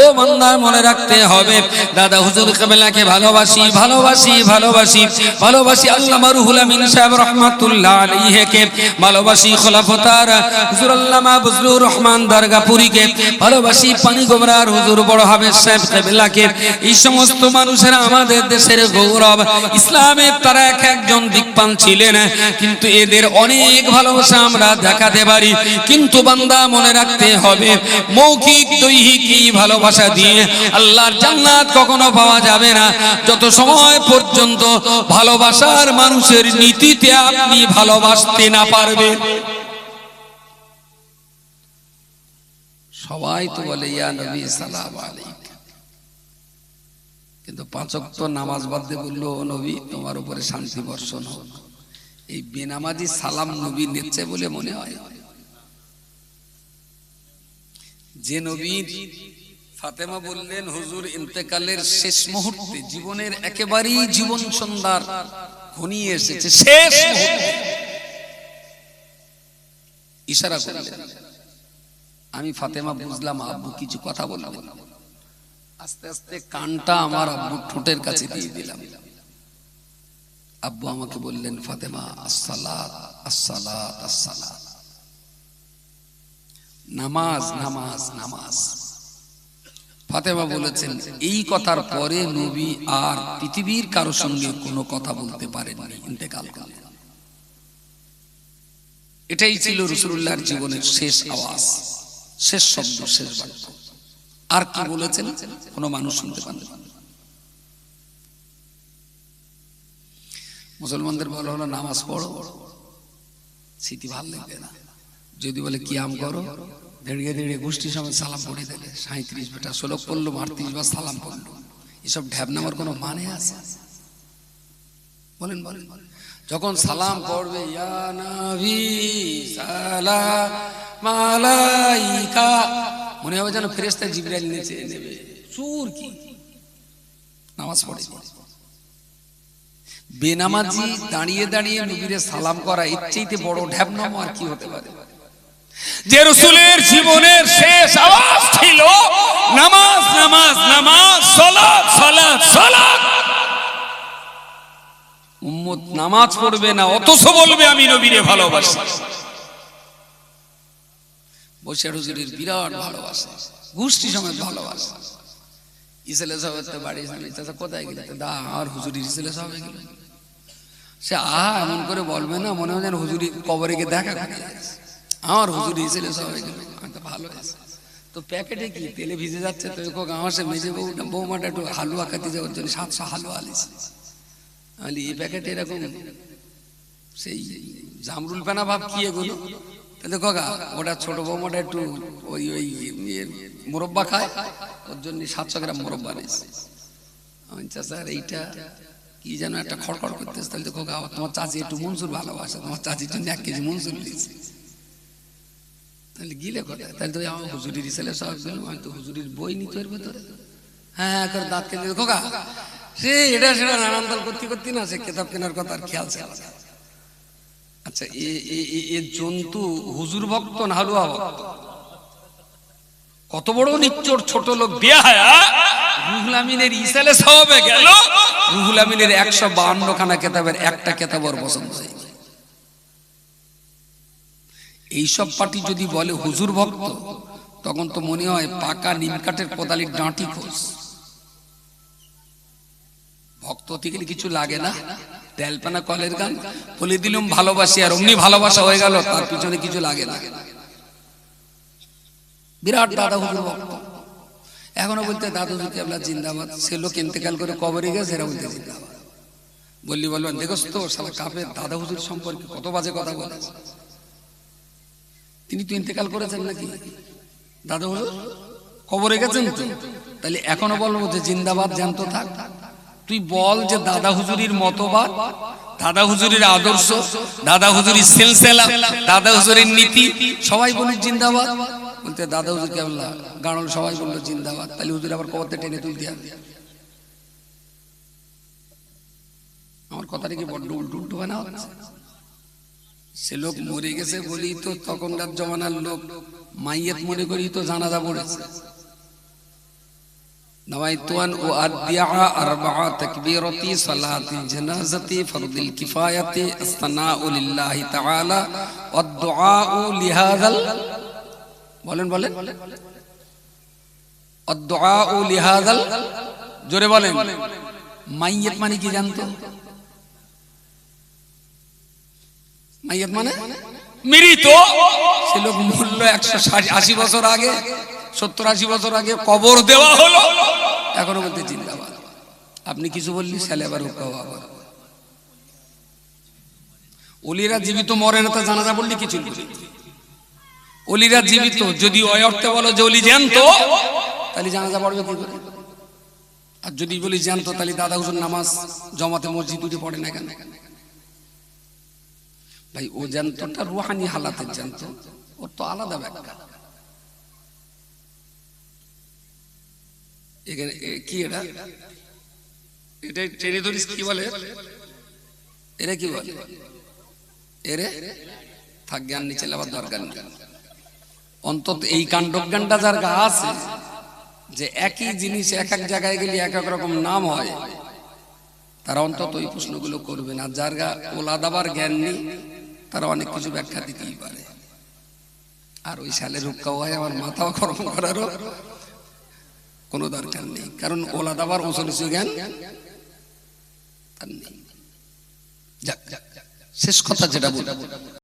ও বান্দার মনে রাখতে হবে। দাদা হুজুর কাবেলাকে ভালোবাসি ভালোবাসি ভালোবাসি ভালোবাসি আল্লামা রুহুল আমিন সাহেব রহমাতুল্লাহ আলাইহিকে। ভালোবাসি খোলাফতার হুজুর আল্লামা বজলুর রহমান দরগাপুরীকে। ভালোবাসি পানি গোবরার হুজুর বড় হাবেজ সাহেব কাবেলাকে। এই সমস্ত মানুষেরা আমাদের দেশের গৌরব, ইসলামের তারা এক একজন দিকপান ছিলেন। কিন্তু এদের অনেক ভালোবাসা আমরা দেখাতে পারি। কিন্তু বান্দা মনে রাখতে হবে, মৌখিক দৈহিক ভালোবাসা দিয়ে আল্লাহর জান্নাত কখনো পাওয়া যাবে না। যত সময় পর্যন্ত ভালোবাসার মানুষের নীতিতে আপনি ভালোবাসতে না পারবেন। সবাই তো বলে, ইয়া নবী, সালাম আলাইকুম। কিন্তু পাঁচক তো নামাজ বাদ বলল, "ও নবী, তোমার উপরে শান্তি বর্ষণ হোক। এই বেনামাজি সালাম নবী নিচ্ছে বলে মনে হয়। যে নবীর ফাতেমা বললেন হুজুর ইন্তেকালের শেষ মুহূর্তে জীবনের একেবারেই জীবন সন্ধ্যার ঘনিয়ে এসেছে। শেষ মুহূর্তে। ইশারা করলেন আমি ফাতেমা বুঝলাম আব্বু কিছু কথা বলবেন আস্তে আস্তে কানটা আমার আব্বু ঠোঁটের কাছে দিয়ে দিলাম। আব্বু আমাকে বললেন ফাতেমা আসসালাত আসসালাত আসসালাত। নামাজ নামাজ। নামাজ। ফাতেমা বলেছেন, এই কথার পরে নবী আর পৃথিবীর কারও সঙ্গে কোনো কথা বলতে পারেননি। ইন্তেকাল করলেন। এটাই ছিল রসুল্লাহর জীবনের শেষ আওয়াজ, শেষ শব্দ, শেষ বাক্য। আর কি বলেছেন? কোনো মানুষ শুনতে পান মুসলমানদের বলা হলো, নামাজ পড়ো স্মৃতি ভালো লাগবে না। যদি বলে, কিয়াম করো দেড়িয়ে দেড়িয়ে গোষ্ঠীর সময় সালাম পড়ে দেবে সাঁত্রিশ বেটা, ষোলো পড়ল, আটত্রিশ বার সালাম পড়ল। এসব ঢ্যাব নামার কোনো মানে আছে? বলেন বলেন যখন সালাম পড়বে আলাইকা মনে হবে যেন ফেরেশতা জিবরাইল নিচে নেবে। সুর কি? নামাজ পড়ে। বেনামাজি দাঁড়িয়ে দাঁড়িয়ে নবীরে সালাম করা চাইতে বড় ঢ্যাবনাম আর কি হতে পারে? যে রসুলের জীবনের শেষ আওয়াজ ছিল, নামাজ নামাজ নামাজ, সালাত সালাত সালাত। উম্মত নামাজ পড়বে না, অথচ বলবে, আমি নবীরে ভালোবাসি। বসির হুজুরের বিরাট ভালোবাসা, গোষ্ঠী সমেত ভালোবাসা। ইসলে তো বাড়ি কোথায় গেলে? দা, আর ইসলে গেল। সে আহা, এমন করে বলবে না, মনে হয় যেন হুজুরি কবরে গিয়ে দেখা করে আমার হুজুর সাহেবে গেল আমি তো ভালো হয়েছে তো প্যাকেটে কি তেলে ভিজে যাচ্ছে? তো একক আমার সে মেজে বউ, বৌমাটা একটু হালুয়া খাতে যাওয়ার জন্য সাতশো হালুয়া আলিস আমি এই প্যাকেটে এরকম সেই জামরুল পেনা ভাব কি এগুলো? তাহলে কাকা ওটা ছোট বৌমাটা একটু ওই ওই ইয়ে মোরব্বা খায়, ওর জন্য সাতশো গ্রাম মোরব্বা নিয়েছে আমি স্যার এইটা কি যেন একটা খড়খড় করতেছে? তাহলে কাকা তোমার চাচি একটু মনসুর ভালোবাসে, তোমার চাচির জন্য এক কেজি মনসুর দিয়েছে। তাহলে গিলে কোথায় তাহলে তো আমার হুজুরির ছেলে সব গেলাম আমি তো হুজুরির বই নিতে এর ভেতরে হ্যাঁ হ্যাঁ করে, দাঁত কেটে খোকা সে এটা সেটা নানান দল করতে করতে না, সে কেতাব কেনার কথা আর খেয়াল ছিল আচ্ছা এ জন্তু হুজুর ভক্ত না হালুয়া ভক্ত? কত বড় নিচ্চর ছোট লোক বেহায়া রুহুল আমিনের ইসালে সবে গেল। রুহুল আমিনের একশো বাহান্ন খানা কেতাবের একটা কেতাব ওর পছন্দ হয়নি। এইসব পার্টি যদি বলে হুজুর ভক্ত, তখন তো মনে হয় পাকা নিম কাঠের কোদালির ডাঁটি খোঁজ। ভক্ত থেকে কিছু লাগে না, তেলপানা কলের গান, বলে দিলুম ভালোবাসি আর অমনি ভালোবাসা হয়ে গেল, তার পিছনে কিছু লাগে না। বিরাট দাদা হুজুর ভক্ত। এখনও বলতে দাদু হুজুর কেবলা জিন্দাবাদ, সে লোক ইন্তেকাল করে কবরে গেছে, এরা বলতে জিন্দাবাদ। বললি বলবেন দেখো তো সালা কাপের দাদা হুজুর সম্পর্কে কত বাজে কথা বলে। তিনি তো ইন্তেকাল করেছেন নাকি? দাদা হুজুর কবরে গেছেন তো? তাহলে এখনও বলব যে জিন্দাবাদ, জ্যান্ত থাক। তুই বল যে দাদা হুজুরির মতবাদ, দাদা হুজুরির আদর্শ, দাদা হুজুরির সিলসিলা, দাদা হুজুরের নীতি, সবাই বলি জিন্দাবাদ। বলতে দাদা হুজুর কেমন গানল, সবাই বলল জিন্দাবাদ। তাহলে হুজুর আবার কবরতে টেনে তুলতে আমার কথাটা কি বড্ড উল্টো উল্টো বানা হচ্ছে সে লোক মরে গেছে বলি তো তখনকার জমানার লোক মাইয়েত মনে করি তো জানাজা পড়েছে نويت أن أؤدي أربع تكبيرة صلاة الجنازة فرض الكفاية الثناء لله تعالى والدعاء لهذا ال... বলেন বলেন الدعاء لهذا ال... জোরে বলেন মাইয়াত মানে কি জানতো মাইয়াত মানে? মৃত? সে লোক মূল্য একশো আশি বছর আগে সত্তর আশি বছর আগে। কবর দেওয়া হলো। এখনও বলতে জিন্দাবাদ। আপনি কিছু বললি সালে আবার হুকাও আবার। অলিরা জীবিত মরে না তা জানাজা বললি কিছু অলিরা জীবিত যদি ওই অর্থে বলো যে অলি জ্যান্ত তাহলে জানাজা পড়বে কি করে? আর যদি বলি জ্যান্ত তাহলে দাদা হুজুর নামাজ জমাতে মসজিদ উঠে পড়ে না কেন? ভাই ও জ্যান্তটা রুহানি হালাতের জ্যান্ত ওর তো আলাদা ব্যাখ্যা। এখানে কি এটা? এটা ট্রেনে ধরিস কি বলে? এরা কি বলে? এরে? থাক জ্ঞান নিচে আবার দরকার নেই। অন্তত এই কাণ্ডজ্ঞানটা যার গা আছে যে একই জিনিস এক এক জায়গায় গেলে এক এক রকম নাম হয় তারা অন্তত ওই প্রশ্নগুলো করবে না। যার গা ওলাদাবার জ্ঞান নেই তারা অনেক কিছু ব্যাখ্যা দিতেই পারে। আর ওই সালের রক্ষা হয় আমার মাথাও গরম করারও কোনো দরকার নেই। কারণ ওলা দাবার ওসলিসু জ্ঞান যাক। শেষ কথা যেটা বলব।